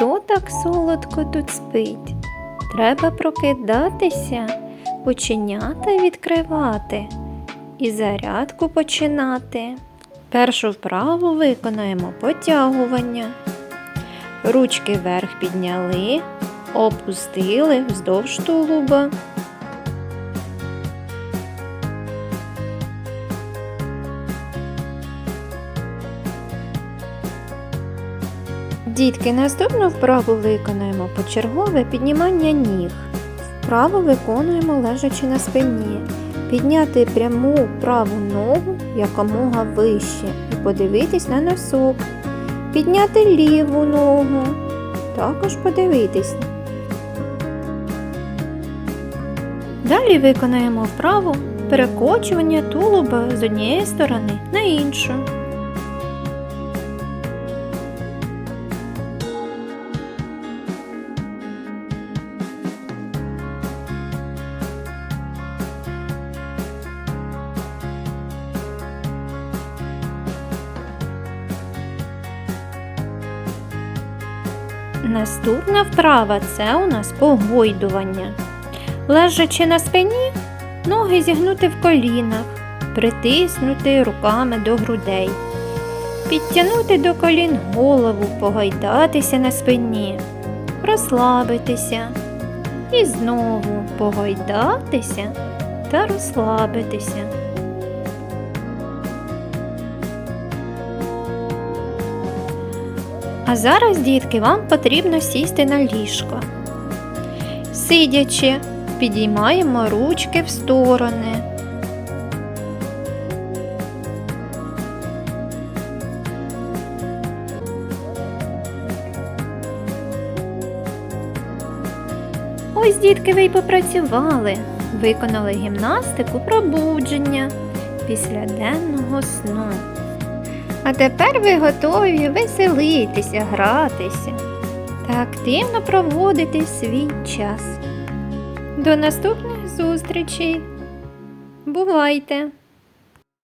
Хто так солодко тут спить? Треба прокидатися, оченята відкривати і зарядку починати. Першу вправу виконаємо потягування. Ручки вверх підняли, опустили вздовж тулуба. Дітки, наступну вправу виконаємо почергове піднімання ніг. Вправу виконуємо лежачи на спині. Підняти пряму праву ногу якомога вище і подивитись на носок. Підняти ліву ногу. Також подивитись. Далі виконаємо вправу перекочування тулуба з однієї сторони на іншу. Наступна вправа це у нас погойдування. Лежачи на спині, ноги зігнути в колінах, притиснути руками до грудей, підтягнути до колін голову, погойдатися на спині, розслабитися і знову погойдатися та розслабитися. А зараз, дітки, вам потрібно сісти на ліжко. Сидячи, підіймаємо ручки в сторони. Ось, дітки, ви й попрацювали, виконали гімнастику пробудження після денного сну. А тепер ви готові веселитися, гратися та активно проводити свій час. До наступних зустрічей. Бувайте!